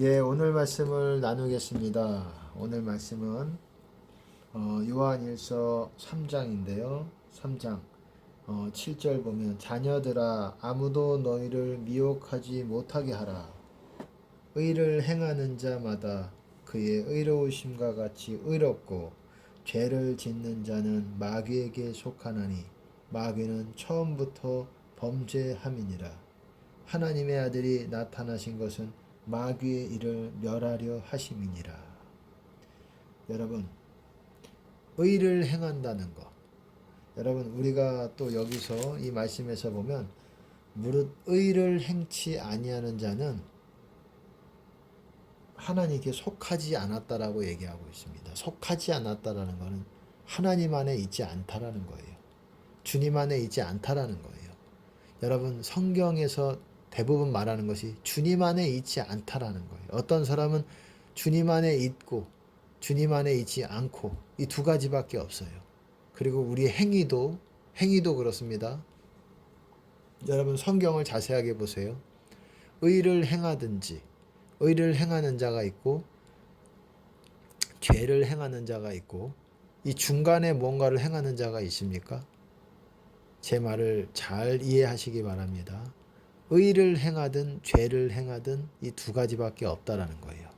예, 오늘 말씀을 나누겠습니다. 오늘 말씀은 어, 요한일서 3장인데요. 3장 어, 7절 보면 자녀들아 아무도 너희를 미혹하지 못하게 하라. 의를 행하는 자마다 그의 의로우심과 같이 의롭고 죄를 짓는 자는 마귀에게 속하나니 마귀는 처음부터 범죄함이니라. 하나님의 아들이 나타나신 것은 마귀의 일을 멸하려 하심이니라. 여러분, 의를 행한다는 것. 여러분, 우리가 또 여기서 이 말씀에서 보면 무릇 의를 행치 아니하는 자는 하나님께 속하지 않았다라고 얘기하고 있습니다. 속하지 않았다라는 것은 하나님 안에 있지 않다라는 거예요. 주님 안에 있지 않다라는 거예요. 여러분, 성경에서 대부분 말하는 것이 주님 안에 있지 않다라는 거예요. 어떤 사람은 주님 안에 있고 주님 안에 있지 않고 이 두 가지밖에 없어요. 그리고 우리 행위도 행위도 그렇습니다. 여러분 성경을 자세하게 보세요. 의를 행하든지 의를 행하는 자가 있고 죄를 행하는 자가 있고 이 중간에 뭔가를 행하는 자가 있습니까? 제 말을 잘 이해하시기 바랍니다. 의를 행하든 죄를 행하든 이 두 가지밖에 없다라는 거예요.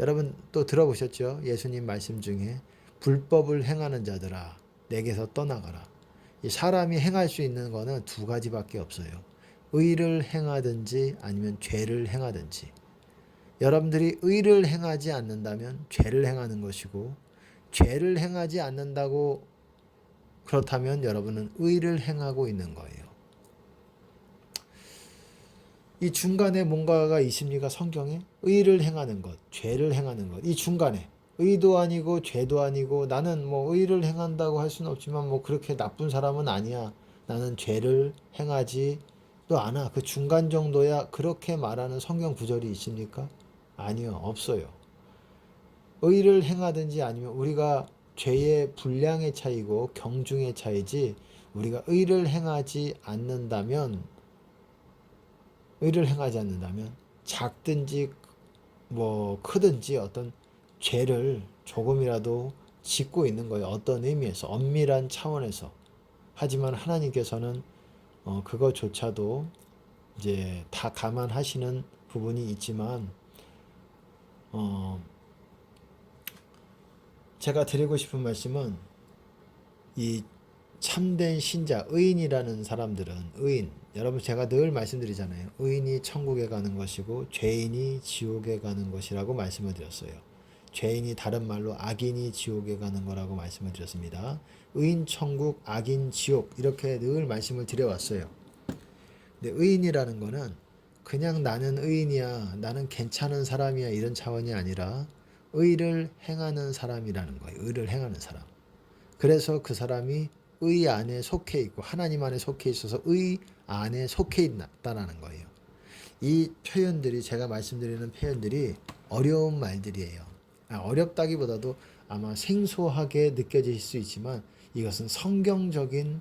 여러분 또 들어보셨죠? 예수님 말씀 중에 불법을 행하는 자들아 내게서 떠나가라. 이 사람이 행할 수 있는 거는 두 가지밖에 없어요. 의를 행하든지 아니면 죄를 행하든지. 여러분들이 의를 행하지 않는다면 죄를 행하는 것이고 죄를 행하지 않는다고 그렇다면 여러분은 의를 행하고 있는 거예요. 이 중간에 뭔가가 있습니까? 성경에? 의를 행하는 것, 죄를 행하는 것. 이 중간에. 의도 아니고 죄도 아니고 나는 뭐 의를 행한다고 할 수는 없지만 뭐 그렇게 나쁜 사람은 아니야. 나는 죄를 행하지 또 않아. 그 중간 정도야 그렇게 말하는 성경 구절이 있습니까? 아니요. 없어요. 의를 행하든지 아니면 우리가 죄의 분량의 차이고 경중의 차이지 우리가 의를 행하지 않는다면 의를 행하지 않는다면 작든지 뭐 크든지 어떤 죄를 조금이라도 짓고 있는 거예요. 어떤 의미에서 엄밀한 차원에서. 하지만 하나님께서는 어 그거조차도 이제 다 감안하시는 부분이 있지만 어 제가 드리고 싶은 말씀은 이 참된 신자, 의인이라는 사람들은 의인. 여러분 제가 늘 말씀드리잖아요. 의인이 천국에 가는 것이고 죄인이 지옥에 가는 것이라고 말씀을 드렸어요. 죄인이 다른 말로 악인이 지옥에 가는 거라고 말씀을 드렸습니다. 의인 천국, 악인 지옥 이렇게 늘 말씀을 드려왔어요. 근데 의인이라는 거는 그냥 나는 의인이야, 나는 괜찮은 사람이야 이런 차원이 아니라 의를 행하는 사람이라는 거예요. 의를 행하는 사람. 그래서 그 사람이 의 안에 속해 있고 하나님 안에 속해 있어서 의 안에 속해 있다라는 거예요. 이 표현들이 제가 말씀드리는 표현들이 어려운 말들이에요. 아, 어렵다기보다도 아마 생소하게 느껴질 수 있지만 이것은 성경적인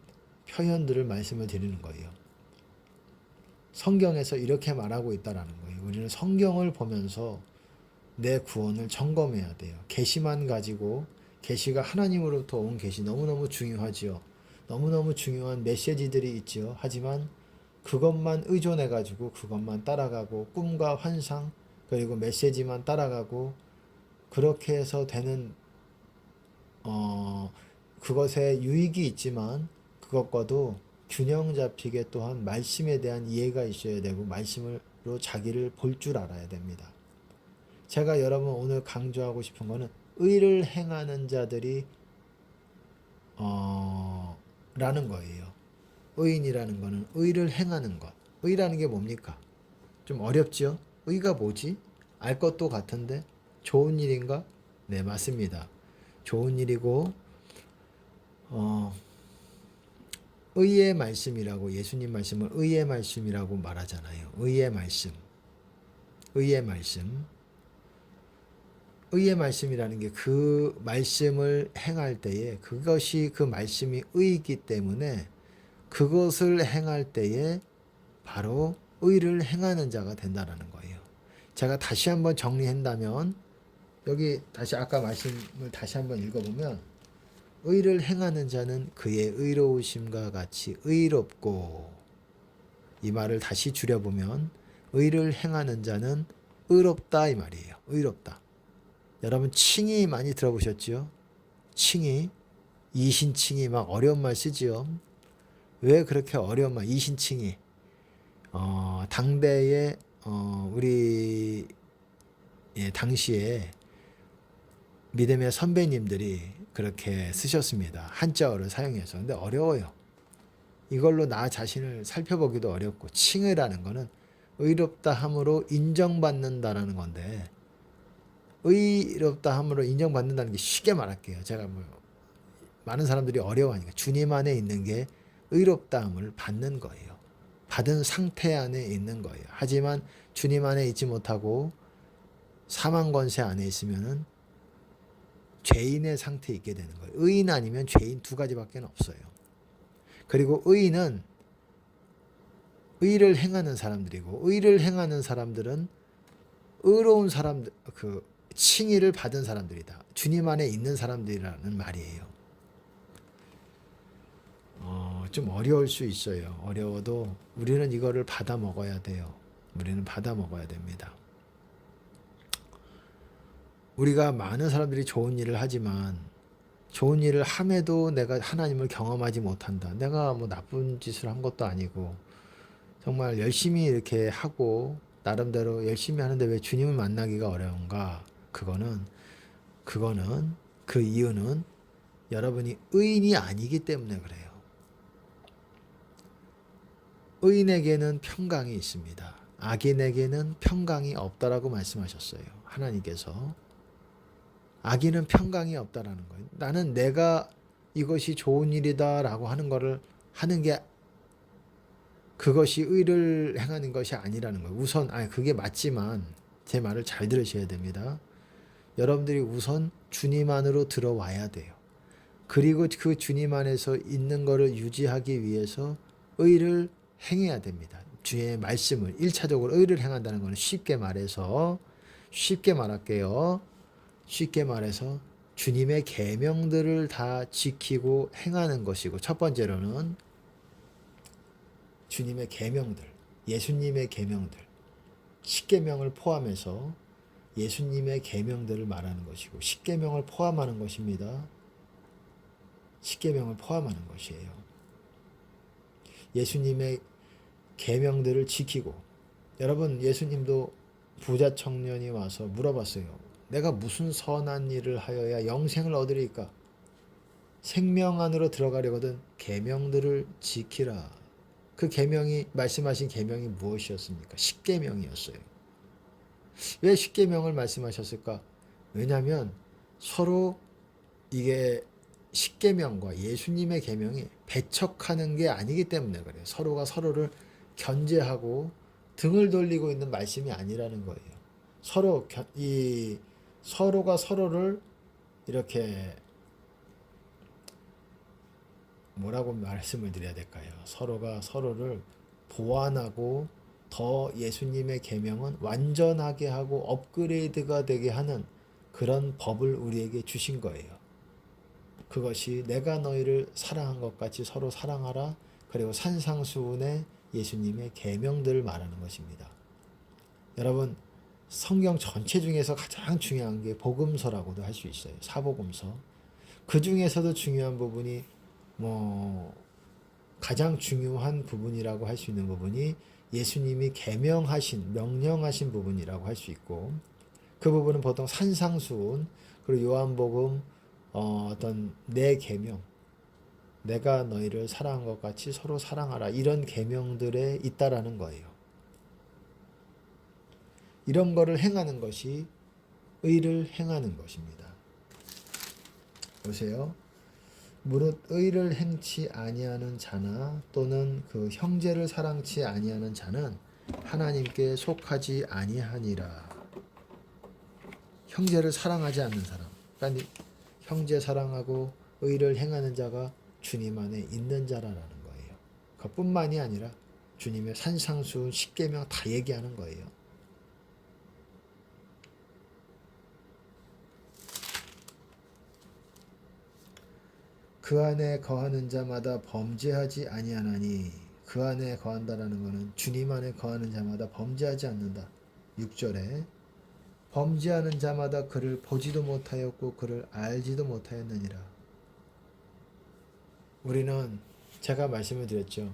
표현들을 말씀을 드리는 거예요. 성경에서 이렇게 말하고 있다라는 거예요. 우리는 성경을 보면서 내 구원을 점검해야 돼요. 계시만 가지고 계시가 하나님으로부터 온 계시 너무너무 중요하지요. 너무너무 중요한 메시지들이 있지요. 하지만 그것만 의존해 가지고 그것만 따라가고 꿈과 환상 그리고 메시지만 따라가고 그렇게 해서 되는 어 그것에 유익이 있지만 그것과도 균형 잡히게 또한 말씀에 대한 이해가 있어야 되고 말씀으로 자기를 볼 줄 알아야 됩니다. 제가 여러분 오늘 강조하고 싶은 거는 의를 행하는 자들이 어 라는 거예요. 의인이라는 거는 의를 행하는 것. 의라는 게 뭡니까? 좀 어렵죠? 의가 뭐지? 알 것도 같은데 좋은 일인가? 네, 맞습니다. 좋은 일이고 어 의의 말씀이라고 예수님 말씀을 의의 말씀이라고 말하잖아요. 의의 말씀. 의의 말씀. 의의 말씀이라는 게 그 말씀을 행할 때에 그것이 그 말씀이 의이기 때문에 그것을 행할 때에 바로 의를 행하는 자가 된다라는 거예요. 제가 다시 한번 정리한다면 여기 다시 아까 말씀을 다시 한번 읽어보면 의를 행하는 자는 그의 의로우심과 같이 의롭고 이 말을 다시 줄여보면 의를 행하는 자는 의롭다 이 말이에요. 의롭다. 여러분 칭이 많이 들어보셨지요? 칭이 이신칭이 막 어려운 말 쓰지요. 왜 그렇게 어려운 말 이신칭이 어, 당대의 어, 우리 예, 당시에 믿음의 선배님들이 그렇게 쓰셨습니다. 한자어를 사용해서. 근데 어려워요. 이걸로 나 자신을 살펴보기도 어렵고 칭의라는 거는 의롭다 함으로 인정받는다라는 건데 의롭다 함으로 인정받는다는 게 쉽게 말할게요. 제가 뭐 많은 사람들이 어려워하니까 주님 안에 있는 게 의롭다 함을 받는 거예요. 받은 상태 안에 있는 거예요. 하지만 주님 안에 있지 못하고 사망 권세 안에 있으면은 죄인의 상태에 있게 되는 거예요. 의인 아니면 죄인 두 가지밖에 없어요. 그리고 의인은 의를 행하는 사람들이고 의를 행하는 사람들은 의로운 사람들 그 칭의를 받은 사람들이다. 주님 안에 있는 사람들이라는 말이에요. 어, 좀 어려울 수 있어요. 어려워도 우리는 이거를 받아 먹어야 돼요. 우리는 받아 먹어야 됩니다. 우리가 많은 사람들이 좋은 일을 하지만 좋은 일을 함에도 내가 하나님을 경험하지 못한다. 내가 뭐 나쁜 짓을 한 것도 아니고 정말 열심히 이렇게 하고 나름대로 열심히 하는데 왜 주님을 만나기가 어려운가? 그거는 그거는 그 이유는 여러분이 의인이 아니기 때문에 그래요. 의인에게는 평강이 있습니다. 악인에게는 평강이 없다라고 말씀하셨어요. 하나님께서 악인은 평강이 없다라는 거예요. 나는 내가 이것이 좋은 일이다라고 하는 거를 하는 게 그것이 의를 행하는 것이 아니라는 거예요. 우선 아 그게 맞지만 제 말을 잘 들으셔야 됩니다. 여러분들이 우선 주님 안으로 들어와야 돼요. 그리고 그 주님 안에서 있는 것을 유지하기 위해서 의를 행해야 됩니다. 주의 말씀을 1차적으로 의를 행한다는 것은 쉽게 말해서 쉽게 말할게요. 쉽게 말해서 주님의 계명들을 다 지키고 행하는 것이고 첫 번째로는 주님의 계명들, 예수님의 계명들, 십계명을 포함해서 예수님의 계명들을 말하는 것이고 십계명을 포함하는 것입니다. 십계명을 포함하는 것이에요. 예수님의 계명들을 지키고 여러분 예수님도 부자 청년이 와서 물어봤어요. 내가 무슨 선한 일을 하여야 영생을 얻으리까? 생명 안으로 들어가려거든 계명들을 지키라. 그 계명이 말씀하신 계명이 무엇이었습니까? 십계명이었어요. 왜 십계명을 말씀하셨을까? 왜냐하면 서로 이게 십계명과 예수님의 계명이 배척하는 게 아니기 때문에 그래요. 서로가 서로를 견제하고 등을 돌리고 있는 말씀이 아니라는 거예요. 서로 견, 이 서로가 서로를 이렇게 뭐라고 말씀을 드려야 될까요? 서로가 서로를 보완하고 더 예수님의 계명은 완전하게 하고 업그레이드가 되게 하는 그런 법을 우리에게 주신 거예요. 그것이 내가 너희를 사랑한 것 같이 서로 사랑하라. 그리고 산상수훈의 예수님의 계명들을 말하는 것입니다. 여러분 성경 전체 중에서 가장 중요한 게 복음서라고도 할 수 있어요. 사복음서. 그 중에서도 중요한 부분이 뭐 가장 중요한 부분이라고 할 수 있는 부분이 예수님이 계명하신 명령하신 부분이라고 할 수 있고 그 부분은 보통 산상수훈 그리고 요한복음 어, 어떤 내 계명 내가 너희를 사랑한 것 같이 서로 사랑하라 이런 계명들에 있다라는 거예요. 이런 거를 행하는 것이 의를 행하는 것입니다. 보세요. 무릇 의를 행치 아니하는 자나 또는 그 형제를 사랑치 아니하는 자는 하나님께 속하지 아니하니라. 형제를 사랑하지 않는 사람. 그러니까 형제 사랑하고 의를 행하는 자가 주님 안에 있는 자라는 거예요. 그뿐만이 아니라 주님의 산상수훈 십계명 다 얘기하는 거예요. 그 안에 거하는 자마다 범죄하지 아니하나니 그 안에 거한다라는 것은 주님 안에 거하는 자마다 범죄하지 않는다. 6절에 범죄하는 자마다 그를 보지도 못하였고 그를 알지도 못하였느니라. 우리는 제가 말씀을 드렸죠.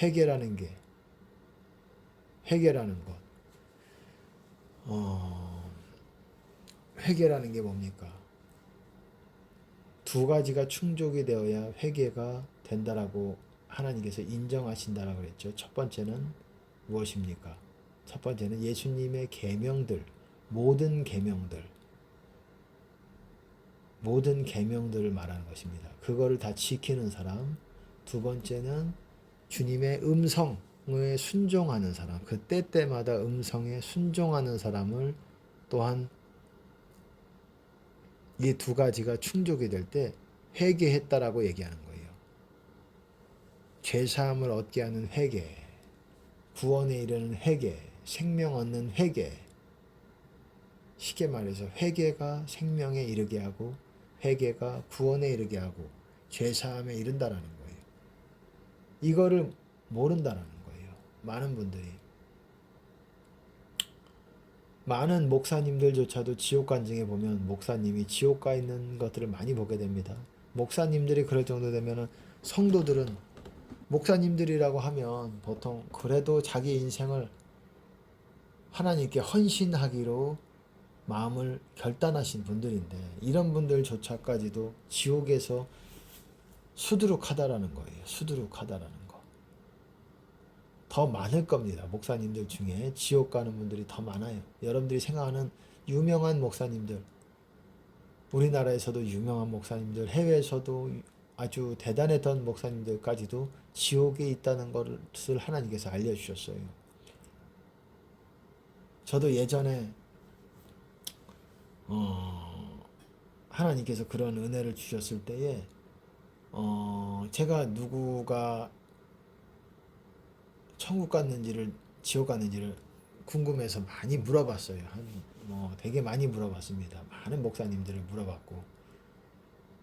회개라는 게 회개라는 것. 어, 회개라는 게 뭡니까? 두 가지가 충족이 되어야 회개가 된다라고 하나님께서 인정하신다라고 그랬죠. 첫 번째는 무엇입니까? 첫 번째는 예수님의 계명들, 모든 계명들, 모든 계명들을 말하는 것입니다. 그거를 다 지키는 사람. 두 번째는 주님의 음성에 순종하는 사람. 그 때 때마다 음성에 순종하는 사람을 또한 이 두 가지가 충족이 될 때 회개했다라고 얘기하는 거예요. 죄 사함을 얻게 하는 회개, 구원에 이르는 회개, 생명 얻는 회개. 쉽게 말해서 회개가 생명에 이르게 하고 회개가 구원에 이르게 하고 죄 사함에 이른다라는 거예요. 이거를 모른다라는 거예요. 많은 분들이 많은 목사님들조차도 지옥 간증에 보면 목사님이 지옥 가 있는 것들을 많이 보게 됩니다. 목사님들이 그럴 정도 되면은 성도들은 목사님들이라고 하면 보통 그래도 자기 인생을 하나님께 헌신하기로 마음을 결단하신 분들인데 이런 분들조차까지도 지옥에서 수두룩하다라는 거예요. 수두룩하다라는 거. 더 많을 겁니다. 목사님들 중에 지옥 가는 분들이 더 많아요. 여러분들이 생각하는 유명한 목사님들, 우리나라에서도 유명한 목사님들, 해외에서도 아주 대단했던 목사님들까지도 지옥에 있다는 것을 하나님께서 알려주셨어요. 저도 예전에 어, 하나님께서 그런 은혜를 주셨을 때에 어, 제가 누구가 천국 갔는지를 지옥 갔는지를 궁금해서 많이 물어봤어요. 한 뭐 되게 많이 물어봤습니다. 많은 목사님들을 물어봤고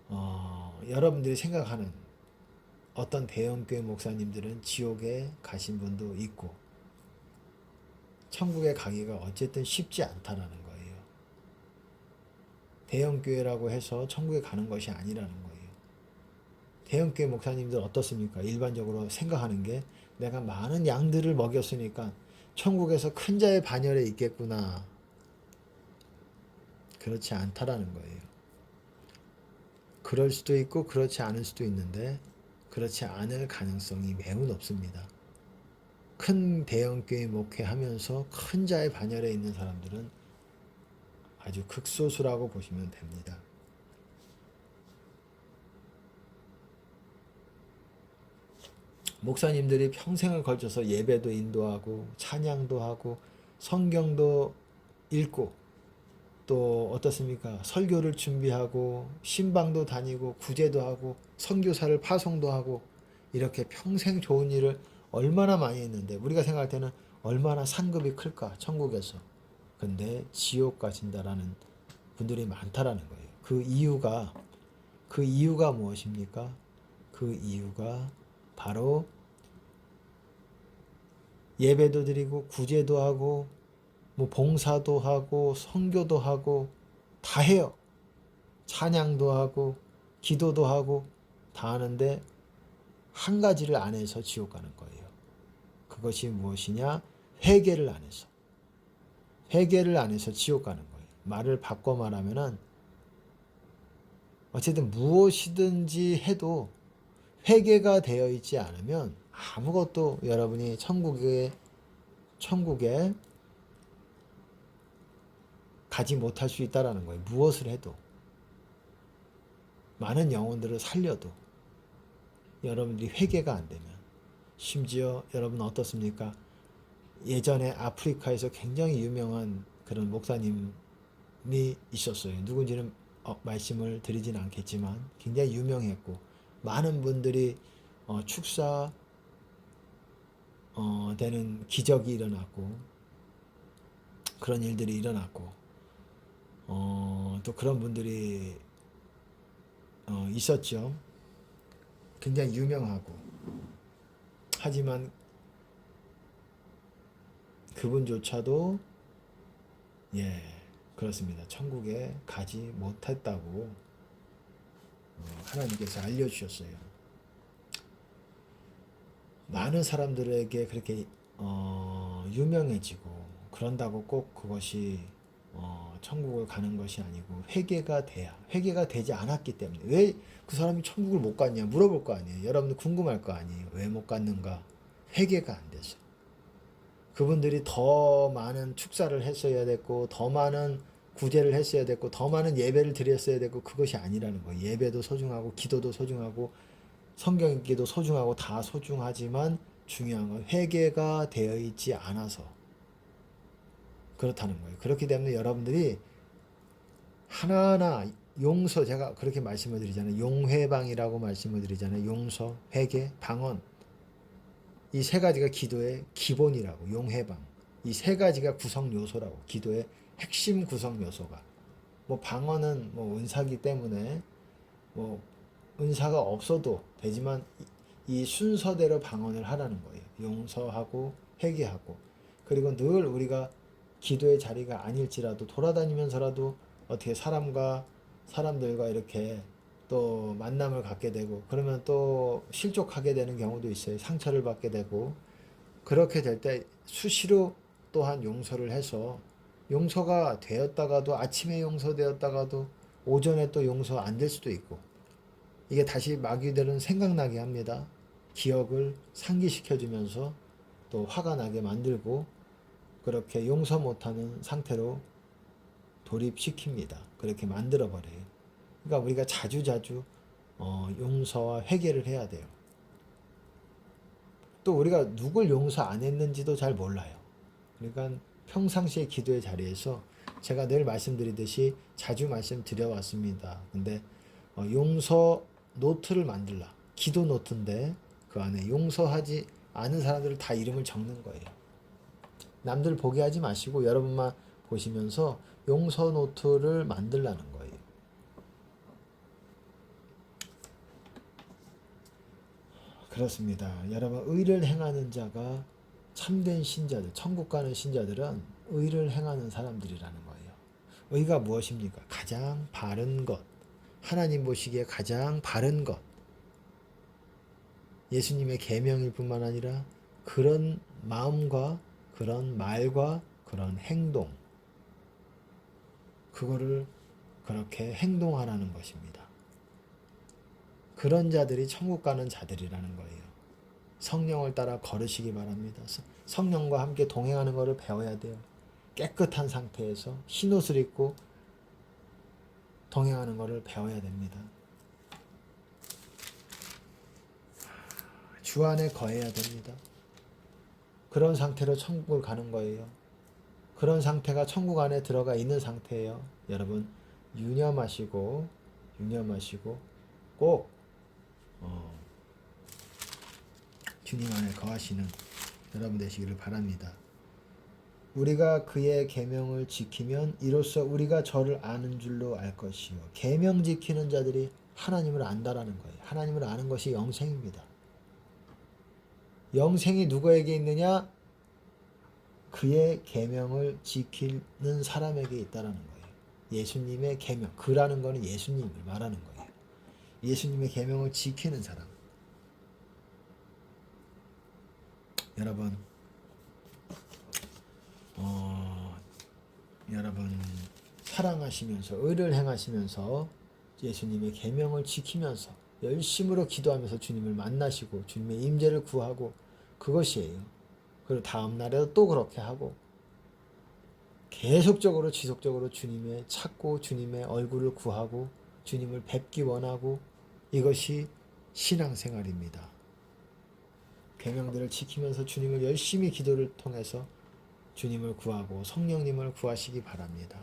어, 여러분들이 생각하는 어떤 대형교회 목사님들은 지옥에 가신 분도 있고 천국에 가기가 어쨌든 쉽지 않다라는 거예요. 대형교회라고 해서 천국에 가는 것이 아니라는 거예요. 대형교회 목사님들 어떻습니까? 일반적으로 생각하는 게 내가 많은 양들을 먹였으니까 천국에서 큰 자의 반열에 있겠구나. 그렇지 않다라는 거예요. 그럴 수도 있고 그렇지 않을 수도 있는데 그렇지 않을 가능성이 매우 높습니다. 큰 대형 교회 목회하면서 큰 자의 반열에 있는 사람들은 아주 극소수라고 보시면 됩니다. 목사님들이 평생을 걸쳐서 예배도 인도하고 찬양도 하고 성경도 읽고 또 어떻습니까? 설교를 준비하고 신방도 다니고 구제도 하고 선교사를 파송도 하고 이렇게 평생 좋은 일을 얼마나 많이 했는데 우리가 생각할 때는 얼마나 상급이 클까 천국에서 근데 지옥 가신다라는 분들이 많다라는 거예요. 그 이유가 그 이유가 무엇입니까? 그 이유가 바로 예배도 드리고 구제도 하고 뭐 봉사도 하고 성교도 하고 다 해요. 찬양도 하고 기도도 하고 다 하는데 한 가지를 안 해서 지옥 가는 거예요. 그것이 무엇이냐? 회개를 안 해서. 회개를 안 해서 지옥 가는 거예요. 말을 바꿔 말하면은 어쨌든 무엇이든지 해도 회개가 되어 있지 않으면 아무것도 여러분이 천국에 천국에 가지 못할 수 있다라는 거예요. 무엇을 해도 많은 영혼들을 살려도 여러분들이 회개가 안 되면 심지어 여러분 어떻습니까? 예전에 아프리카에서 굉장히 유명한 그런 목사님이 있었어요. 누군지는 어, 말씀을 드리진 않겠지만 굉장히 유명했고 많은 분들이 어, 축사 어, 되는 기적이 일어났고 그런 일들이 일어났고 어, 또 그런 분들이 어, 있었죠. 굉장히 유명하고 하지만 그분조차도 예 그렇습니다. 천국에 가지 못했다고 어, 하나님께서 알려주셨어요. 많은 사람들에게 그렇게 어, 유명해지고 그런다고 꼭 그것이 어, 천국을 가는 것이 아니고 회개가 돼야 회개가 되지 않았기 때문에 왜 그 사람이 천국을 못 갔냐 물어볼 거 아니에요. 여러분들 궁금할 거 아니에요. 왜 못 갔는가? 회개가 안 돼서. 그분들이 더 많은 축사를 했어야 됐고 더 많은 구제를 했어야 됐고 더 많은 예배를 드렸어야 됐고 그것이 아니라는 거예요. 예배도 소중하고 기도도 소중하고 성경 읽기도 소중하고 다 소중하지만 중요한 건 회개가 되어 있지 않아서 그렇다는 거예요. 그렇기 때문에 여러분들이 하나하나 용서 제가 그렇게 말씀을 드리잖아요. 용회방이라고 말씀을 드리잖아요. 용서, 회개, 방언 이 세 가지가 기도의 기본이라고 용회방 이 세 가지가 구성 요소라고 기도의 핵심 구성 요소가 뭐 방언은 뭐 은사기 때문에 뭐 은사가 없어도 되지만 이- 이 순서대로 방언을 하라는 거예요. 용서하고 회개하고 그리고 늘 우리가 기도의 자리가 아닐지라도 돌아다니면서라도 어떻게 사람과 사람들과 이렇게 또 만남을 갖게 되고 그러면 또 실족하게 되는 경우도 있어요. 상처를 받게 되고 그렇게 될 때 수시로 또한 용서를 해서 용서가 되었다가도 아침에 용서되었다가도 오전에 또 용서 안 될 수도 있고 이게 다시 마귀들은 생각나게 합니다. 기억을 상기시켜 주면서 또 화가 나게 만들고 그렇게 용서 못하는 상태로 돌입시킵니다. 그렇게 만들어 버려요. 그러니까 우리가 자주자주 어, 용서와 회개를 해야 돼요. 또 우리가 누굴 용서 안 했는지도 잘 몰라요. 그러니까 평상시의 기도의 자리에서 제가 늘 말씀드리듯이 자주 말씀드려 왔습니다. 근데 어, 용서 노트를 만들라. 기도 노트인데 그 안에 용서하지 않은 사람들을 다 이름을 적는 거예요. 남들 보게 하지 마시고 여러분만 보시면서 용서 노트를 만들라는 거예요. 그렇습니다. 여러분 의를 행하는 자가 참된 신자들, 천국 가는 신자들은 의를 행하는 사람들이라는 거예요. 의가 무엇입니까? 가장 바른 것. 하나님 보시기에 가장 바른 것. 예수님의 계명일 뿐만 아니라 그런 마음과 그런 말과 그런 행동 그거를 그렇게 행동하라는 것입니다. 그런 자들이 천국 가는 자들이라는 거예요. 성령을 따라 걸으시기 바랍니다. 서- 성령과 함께 동행하는 것을 배워야 돼요. 깨끗한 상태에서 흰 옷을 입고 동행하는 것을 배워야 됩니다. 주 안에 거해야 됩니다. 그런 상태로 천국을 가는 거예요. 그런 상태가 천국 안에 들어가 있는 상태예요. 여러분 유념하시고 유념하시고 꼭 어, 주님 안에 거하시는 여러분 되시기를 바랍니다. 우리가 그의 계명을 지키면 이로써 우리가 저를 아는 줄로 알 것이요 계명 지키는 자들이 하나님을 안다라는 거예요. 하나님을 아는 것이 영생입니다. 영생이 누구에게 있느냐? 그의 계명을 지키는 사람에게 있다라는 거예요. 예수님의 계명, 그라는 거는 예수님을 말하는 거예요. 예수님의 계명을 지키는 사람. 여러분, 어, 여러분 사랑하시면서 의를 행하시면서 예수님의 계명을 지키면서 열심으로 기도하면서 주님을 만나시고 주님의 임재를 구하고 그것이에요. 그리고 다음 날에도 또 그렇게 하고 계속적으로 지속적으로 주님의 찾고 주님의 얼굴을 구하고 주님을 뵙기 원하고 이것이 신앙생활입니다. 계명들을 지키면서 주님을 열심히 기도를 통해서 주님을 구하고 성령님을 구하시기 바랍니다.